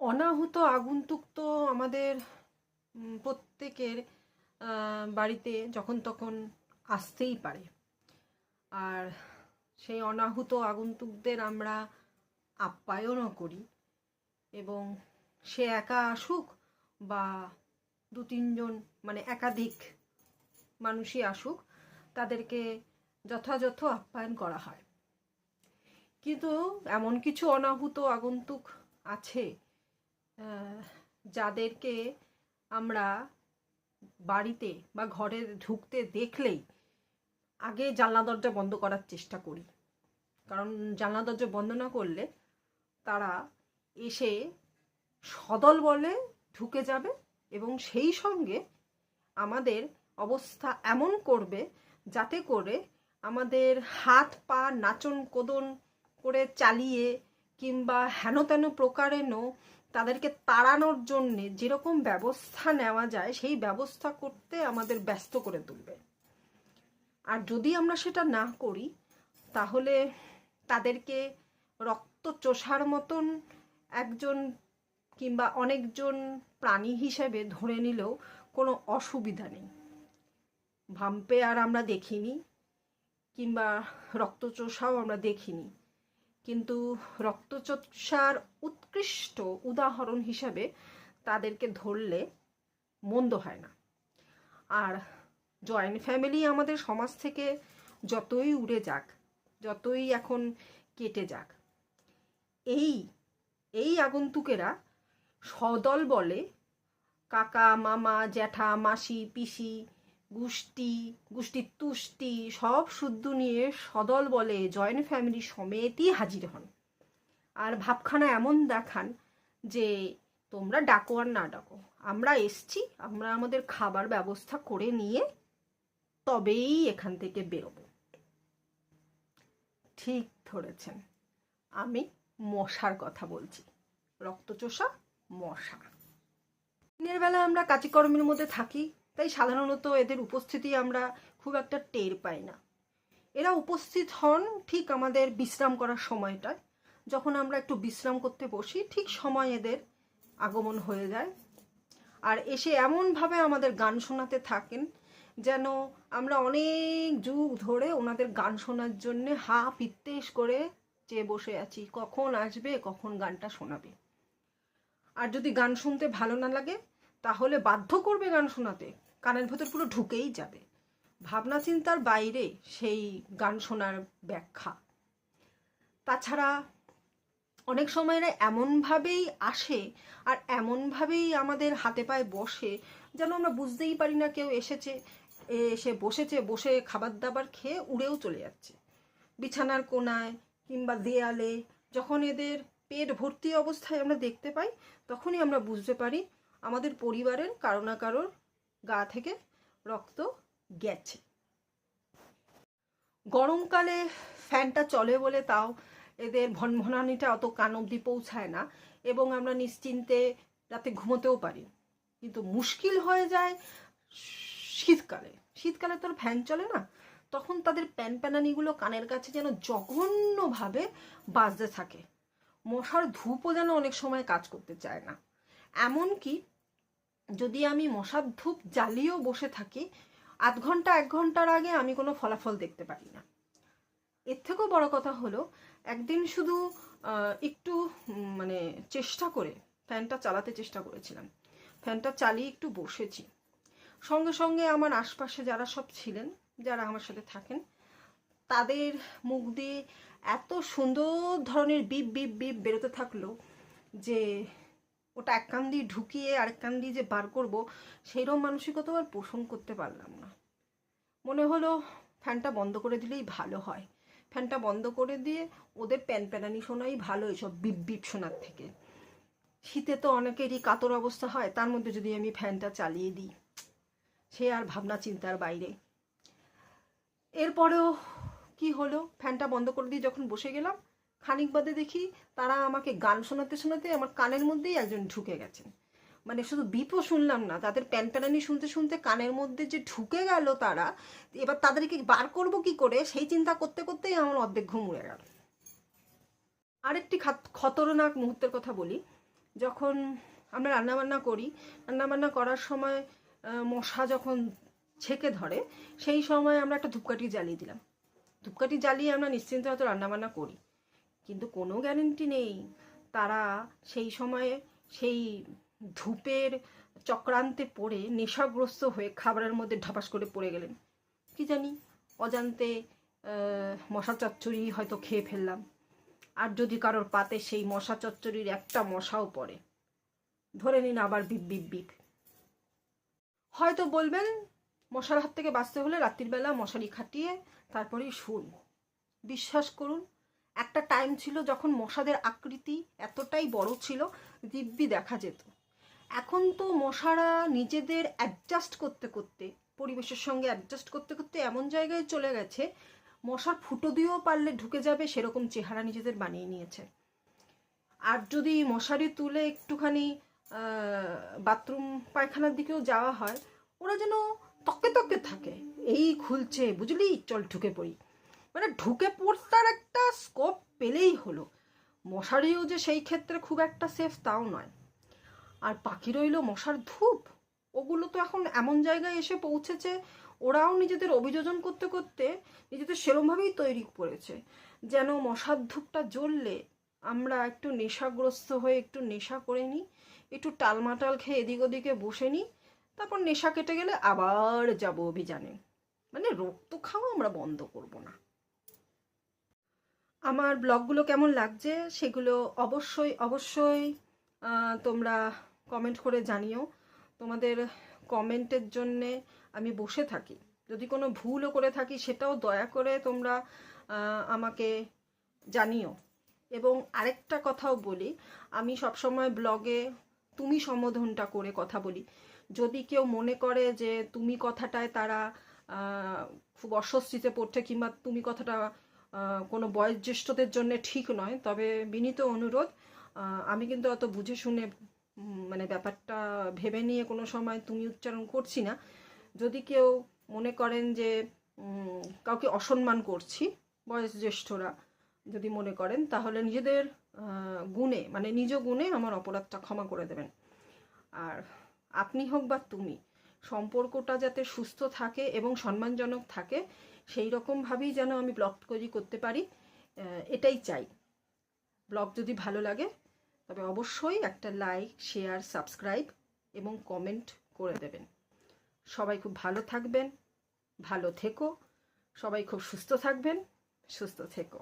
অনাহুত আগন্তুক তো আমাদের প্রত্যেকের বাড়িতে যখন তখন আসতেই পারে। আর সেই অনাহুত আগন্তুকদের আমরা আপ্যায়নও করি এবং সে একা আসুক বা দু তিনজন মানে একাধিক মানুষই আসুক, তাদেরকে যথাযথ আপ্যায়ন করা হয়। কিন্তু এমন কিছু অনাহুত আগন্তুক আছে যাদেরকে আমরা বাড়িতে বা ঘরে ঢুকতে দেখলেই আগে জানলা দরজা বন্ধ করার চেষ্টা করি। কারণ জানলা দরজা বন্ধ না করলে তারা এসে সদল বলে ঢুকে যাবে এবং সেই সঙ্গে আমাদের অবস্থা এমন করবে যাতে করে আমাদের হাত পা নাচন কোদন করে চালিয়ে কিংবা হেন তেন প্রকারেণও তাদেরকে তাড়ানোর জন্যে যেরকম ব্যবস্থা নেওয়া যায়, সেই ব্যবস্থা করতে আমাদের ব্যস্ত করে তুলবে। আর যদি আমরা সেটা না করি, তাহলে তাদেরকে রক্ত চোষার মতন একজন কিংবা অনেকজন প্রাণী হিসেবে ধরে নিলেও কোনো অসুবিধা নেই। ভাম্পে আর আমরা দেখিনি, কিংবা রক্ত রক্তচোষাও আমরা দেখিনি। কিন্তু রক্তচোষার উৎকৃষ্ট উদাহরণ হিসাবে তাদেরকে ধরলে মন্দ হয় না। আর জয়েন্ট ফ্যামিলি আমাদের সমাজ থেকে যতই উড়ে যাক, যতই এখন কেটে যাক, এই এই আগন্তুকেরা সদল বলে কাকা, মামা, জ্যাঠা, মাসি, পিসি গুষ্টি গুষ্টির তুষ্টি সব শুদ্ধ নিয়ে সদল বলে জয়েন্ট ফ্যামিলি সমেতই হাজির হন। আর ভাবখানা এমন দেখান যে তোমরা ডাকো আর না ডাকো। আমরা এসছি, আমরা আমাদের খাবার ব্যবস্থা করে নিয়ে তবেই এখান থেকে বেরোবো। ঠিক ধরেছেন। আমি মশার কথা বলছি। রক্তচোষা মশা। দিনের বেলা আমরা কাজকর্মের মধ্যে থাকি। তাই সাধারণত এদের উপস্থিতি আমরা খুব একটা টের পাই না। এরা উপস্থিত হন ঠিক আমাদের বিশ্রাম করার সময়টায়। যখন আমরা একটু বিশ্রাম করতে বসি, ঠিক সময় এদের আগমন হয়ে যায়। আর এসে এমনভাবে আমাদের গান শোনাতে থাকেন যেন আমরা অনেক যুগ ধরে ওনাদের গান শোনার জন্যে হা পিত্তেশ করে চেয়ে বসে আছি, কখন আসবে, কখন গানটা শোনাবে। আর যদি গান শুনতে ভালো না লাগে তাহলে বাধ্য করবে গান শোনাতে। কানের ভেতর পুরো ঢুকেই যাবে। ভাবনা চিন্তার বাইরে সেই গান শোনার ব্যাখ্যা। তাছাড়া অনেক সময় এরা এমনভাবেই আসে আর এমনভাবেই আমাদের হাতে পায়ে বসে, যেন আমরা বুঝতেই পারি না কেউ এসেছে, এসে বসেছে, বসে খাবার দাবার খেয়ে উড়েও চলে যাচ্ছে। বিছানার কোনায় কিংবা দেয়ালে যখন এদের পেট ভর্তি অবস্থায় আমরা দেখতে পাই, তখনই আমরা বুঝতে পারি আমাদের পরিবারের কারও না কারোর গা থেকে রক্ত গেছে। গরমকালে ফ্যানটা চলে বলে তাও এদের ভনভনানিটা অত কান অবধি পৌঁছায় না এবং আমরা নিশ্চিন্তে রাতে ঘুমোতেও পারি। কিন্তু মুশকিল হয়ে যায় শীতকালে। শীতকালে তো ফ্যান চলে না। তখন তাদের প্যান প্যানানিগুলো কানের কাছে যেন জঘন্যভাবে বাজতে থাকে। মশার ধূপও যেন অনেক সময় কাজ করতে চায় না। এমনকি যদি আমি মশার ধূপ জ্বালিয়েও বসে থাকি, আধ ঘণ্টা, এক ঘণ্টার আগে আমি কোনো ফলাফল দেখতে পারি না। এর থেকেও বড় কথা হলো, একদিন শুধু একটু মানে চেষ্টা করে ফ্যানটা চালাতে চেষ্টা করেছিলাম। ফ্যানটা চালিয়ে একটু বসেছি। সঙ্গে সঙ্গে আমার আশপাশে যারা সব ছিলেন, যারা আমার সাথে থাকেন, তাদের মুখ দিয়ে এত সুন্দর ধরনের বিপ বিপ বিপ বেরোতে থাকল যে ওটা এক কান দিয়ে ঢুকিয়ে আরেক কান দিয়ে যে বার করব সেইরকম মানসিকতা আর পোষণ করতে পারলাম না। মনে হলো ফ্যানটা বন্ধ করে দিলেই ভালো হয়। ফ্যানটা বন্ধ করে দিয়ে ওদের প্যান প্যানানি শোনাই ভালো এইসব বিপ বিপ শোনার থেকে। শীতে তো অনেকেরই কাতর অবস্থা হয়, তার মধ্যে যদি আমি ফ্যানটা চালিয়ে দিই, সে আর ভাবনা চিন্তার বাইরে। এরপরেও কি হলো? ফ্যানটা বন্ধ করে দিয়ে যখন বসে গেলাম খানিক বাদে দেখি তারা আমাকে গান শোনাতে শোনাতে আমার কানের মধ্যেই একজন ঢুকে গেছেন। মানে শুধু বিপও শুনলাম না, তাদের প্যান প্যানানি শুনতে শুনতে কানের মধ্যে যে ঢুকে গেল তারা, এবার তাদেরকে বার করব কি করে সেই চিন্তা করতে করতেই আমার অর্ধেক ঘুম উড়ে গেল। আরেকটি খাত- খতরনাক মুহূর্তের কথা বলি। যখন আমরা রান্নাবান্না করি, রান্নাবান্না করার সময় মশা যখন ছেকে ধরে, সেই সময় আমরা একটা ধূপকাঠি জ্বালিয়ে দিলাম। ধূপকাঠি জ্বালিয়ে আমরা নিশ্চিন্ত হয়তো রান্নাবান্না করি। কিন্তু কোনো গ্যারেন্টি নেই। তারা সেই সময়ে সেই ধূপের চক্রান্তে পড়ে নেশাগ্রস্ত হয়ে খাবারের মধ্যে ঢাপাস করে পড়ে গেলেন। কি জানি? অজান্তে মশা চচ্চড়ি হয়তো খেয়ে ফেললাম। আর যদি কারোর পাতে সেই মশা চচ্চড়ির একটা মশাও পড়ে। ধরে নিন আবার বিপ বিপ বিপ। হয়তো বলবেন, মশার হাত থেকে বাঁচতে হলে রাত্রিবেলা মশারি খাটিয়ে তারপরেই শুন। বিশ্বাস করুন একটা টাইম ছিল যখন মশাদের আকৃতি এতটাই বড় ছিল, দিব্যি দেখা যেত। এখন তো মশারা নিজেদের অ্যাডজাস্ট করতে করতে, পরিবেশের সঙ্গে অ্যাডজাস্ট করতে করতে এমন জায়গায় চলে গেছে, মশার ফুটো দিয়েও পারলে ঢুকে যাবে, সেরকম চেহারা নিজেদের বানিয়ে নিয়েছে। আর যদি মশারি তুলে একটুখানি বাথরুম পায়খানার দিকেও যাওয়া হয়, ওরা যেন তকে তকে থাকে। এই খুলছে, বুঝলি? চল ঢুকে পড়ি। মানে ঢুকে পড়তার একটা স্কোপ পেলেই হলো। মশারিও যে সেই ক্ষেত্রে খুব একটা সেফ তাও নয়। আর বাকি রইল মশার ধূপ। ওগুলো তো এখন এমন জায়গায় এসে পৌঁছেছে, ওরাও নিজেদের অভিযোজন করতে করতে নিজেদের সেরমভাবেই তৈরি করেছে। যেন মশার ধূপটা জ্বললে আমরা একটু নেশাগ্রস্ত হয়ে একটু নেশা করে নিই, একটু টালমাটাল খেয়ে এদিক ওদিকে বসে নিই, তারপর নেশা কেটে গেলে আবার যাব অভিযানে। মানে রক্ত খাওয়া আমরা বন্ধ করব না। আমার ব্লগগুলো কেমন লাগছে সেগুলো অবশ্যই অবশ্যই তোমরা কমেন্ট করে জানিও। তোমাদের কমেন্টের জন্যে আমি বসে থাকি। যদি কোনো ভুলও করে থাকি সেটাও দয়া করে তোমরা আমাকে জানিও। এবং আরেকটা কথাও বলি, আমি সবসময় ব্লগে তুমি সম্বোধনটা করে কথা বলি। যদি কেউ মনে করে যে তুমি কথাটায় তারা খুব অস্বস্তিতে পড়ছে কিংবা তুমি কথাটা কোনো বয়োজ্যেষ্ঠদের জন্য ঠিক নয়। তবে বিনীত অনুরোধ আমি কিন্তু অত বুঝে শুনে মানে ব্যাপারটা ভেবে নিয়ে কোনো সময় তুমি উচ্চারণ করছি না। যদি কেউ মনে করেন যে কাউকে অসম্মান করছি, বয়োজ্যেষ্ঠরা যদি মনে করেন, তাহলে নিজেদের গুণে মানে নিজ গুণে আমার অপরাধটা ক্ষমা করে দেবেন। আর আপনি হোক বা তুমি, সম্পর্কটা যাতে সুস্থ থাকে এবং সম্মানজনক থাকে সেই রকমভাবেই যেন আমি ব্লগ তৈরি করতে পারি এটাই চাই। ব্লগ যদি ভালো লাগে, তবে অবশ্যই একটা লাইক, শেয়ার, সাবস্ক্রাইব এবং কমেন্ট করে দেবেন। সবাই খুব ভালো থাকবেন, ভালো থেকো, সবাই খুব সুস্থ থাকবেন, সুস্থ থেকো।